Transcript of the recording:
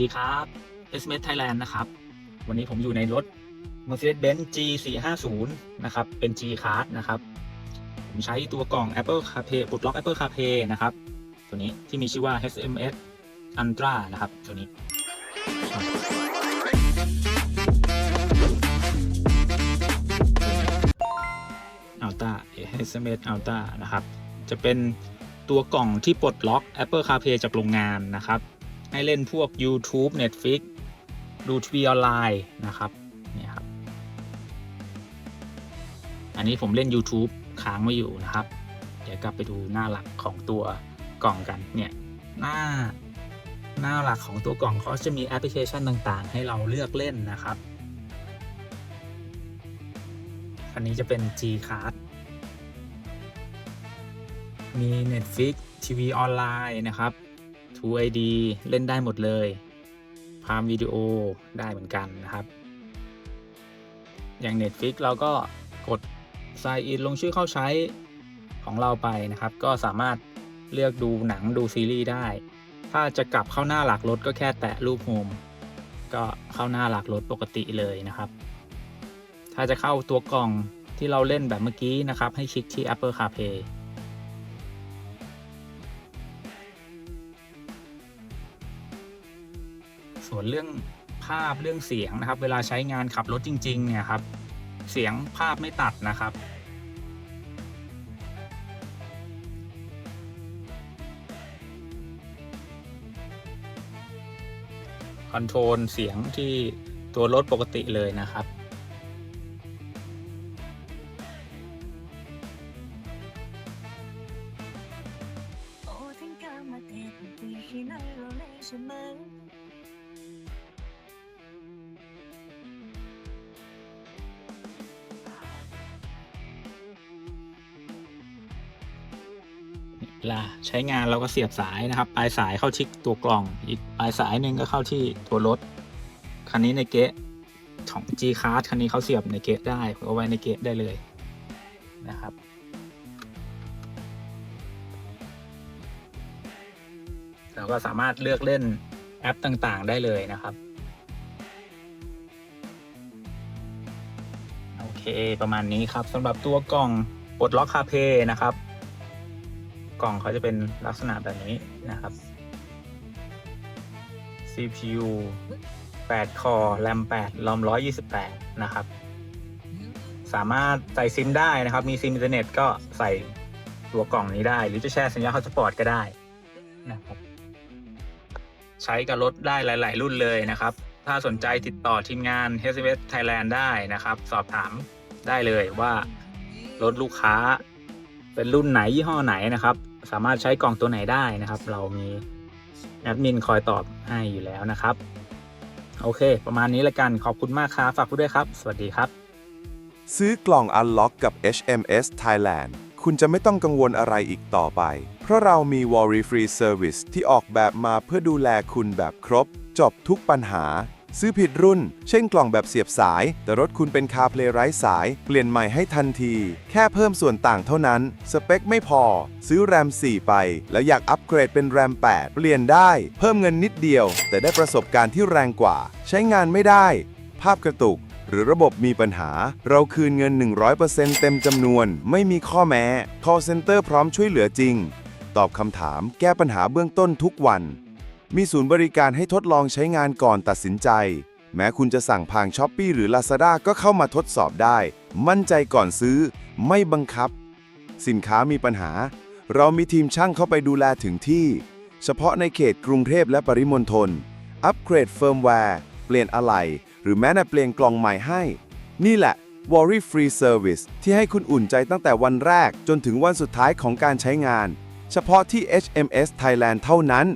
ดีครับ s m s Thailand นะครับ วันนี้ผมอยู่ในรถ Mercedes-Benz G450 นะครับ เป็น G Class นะครับ ผมใช้ตัวกล่อง Apple CarPlay ปลดล็อก Apple CarPlay นะครับ ตัวนี้ที่มีชื่อว่า HMS Ultra นะครับ ตัวนี้ Ultra HMS Ultra นะครับ จะเป็นตัวกล่องที่ปลดล็อก Apple CarPlay จากโรงงานนะครับ ให้เล่นพวก YouTube Netflix ดูทีวีออนไลน์นะครับเนี่ยครับ อันนี้ผมเล่น YouTube ค้างไว้อยู่นะครับ เดี๋ยวกลับไปดูหน้าหลักของตัวกล่องกันเนี่ยหน้าหน้าหลักของตัวกล่องเขาจะมีแอปพลิเคชันต่างๆ ให้เราเลือกเล่นนะครับ อันนี้จะเป็น G Card มี Netflix ทีวีออนไลน์นะครับ True ID เล่นได้หมดเลยพามวิดีโอได้เหมือนกันนะครับ อย่าง Netflix เราก็กด Sign in ลงชื่อเข้าใช้ของเราไปนะครับ ก็สามารถเลือกดูหนังดูซีรีส์ได้ ถ้าจะกลับเข้าหน้าหลักรถก็แค่แตะรูปโฮมก็เข้าหน้าหลักรถปกติเลยนะครับ ถ้าจะเข้าตัวกล่องที่เราเล่นแบบเมื่อกี้นะครับ ให้คลิกที่ Apple CarPlay วนเรื่องภาพเรื่องเสียงนะครับ เวลาใช้งานขับรถจริง ๆ เนี่ยครับ เสียงภาพไม่ตัดนะครับ คอนโทรลเสียงที่ตัวรถปกติเลยนะครับโอ้ทิ้งกามา ลาใช้งานเราก็เสียบสายนะครับ ปลายสายเข้าที่ตัวกล่อง อีกปลายสายหนึ่งก็เข้าที่ตัวรถ คันนี้ในเกะของ G Card คันนี้เขาเสียบในเกะได้เอาไว้ในเกะได้เลยนะครับ เราก็สามารถเลือกเล่นแอปต่างๆ ได้เลยนะครับโอเคประมาณนี้ครับสำหรับตัวกล่องปลดล็อกคาเพนะครับ กล่องเขาจะเป็นลักษณะแบบนี้นะครับ CPU 8 คอ RAM 8 ROM 128 นะครับ สามารถใส่ซิมได้นะครับ มีซิมอินเทอร์เน็ตก็ใส่ตัวกล่องนี้ได้ หรือจะแชร์สัญญาณฮอตสปอร์ตก็ได้นะครับ ใช้กับรถได้หลาย ๆ รุ่นเลยนะครับ ถ้าสนใจติดต่อทีมงาน h s v Thailand ได้นะครับ สอบถามได้เลยว่ารถลูกค้า เป็นรุ่นไหนยี่ห้อไหนนะครับ สามารถใช้กล่องตัวไหนได้นะครับ เรามีแอดมินคอยตอบให้อยู่แล้วนะครับ โอเค ประมาณนี้ละกันขอบคุณมากครับฝากด้วยครับ สวัสดีครับ ซื้อกล่อง Unlock กับ HMS Thailand คุณจะไม่ต้องกังวลอะไรอีกต่อไป เพราะเรามี Worry Free Service ที่ออกแบบมาเพื่อดูแลคุณแบบครบ จบทุกปัญหา ซื้อผิดรุ่น เช่นกล่องแบบเสียบสาย แต่รถคุณเป็น CarPlay ไร้สาย เปลี่ยนใหม่ให้ทันที แค่เพิ่มส่วนต่างเท่านั้น สเปคไม่พอ ซื้อ RAM 4ไป แล้วอยากอัปเกรดเป็น RAM 8เปลี่ยนได้ เพิ่มเงินนิดเดียว แต่ได้ประสบการณ์ที่แรงกว่า ใช้งานไม่ได้ ภาพกระตุก หรือระบบมีปัญหา เราคืนเงิน 100%เต็มจำนวน ไม่มีข้อแม้ call center พร้อมช่วยเหลือจริง ตอบคำถาม แก้ปัญหาเบื้องต้นทุกวัน มีศูนย์บริการให้ทดลองใช้งานก่อนตัดสินใจ แม้คุณจะสั่งผ่านช้อปปีหรือ Lazada ก็เข้ามาทดสอบได้ มั่นใจก่อนซื้อ ไม่บังคับ สินค้ามีปัญหา เรามีทีมช่างเข้าไปดูแลถึงที่ เฉพาะในเขตกรุงเทพและปริมณฑล อัปเกรดเฟิร์มแวร์ เปลี่ยนอะไหล่หรือแม้แต่เปลี่ยนกล่องใหม่ให้ นี่แหละ Worry Free Service ที่ให้คุณอุ่นใจตั้งแต่วันแรกจนถึงวันสุดท้ายของการใช้งาน เฉพาะที่ HMS Thailand เท่านั้น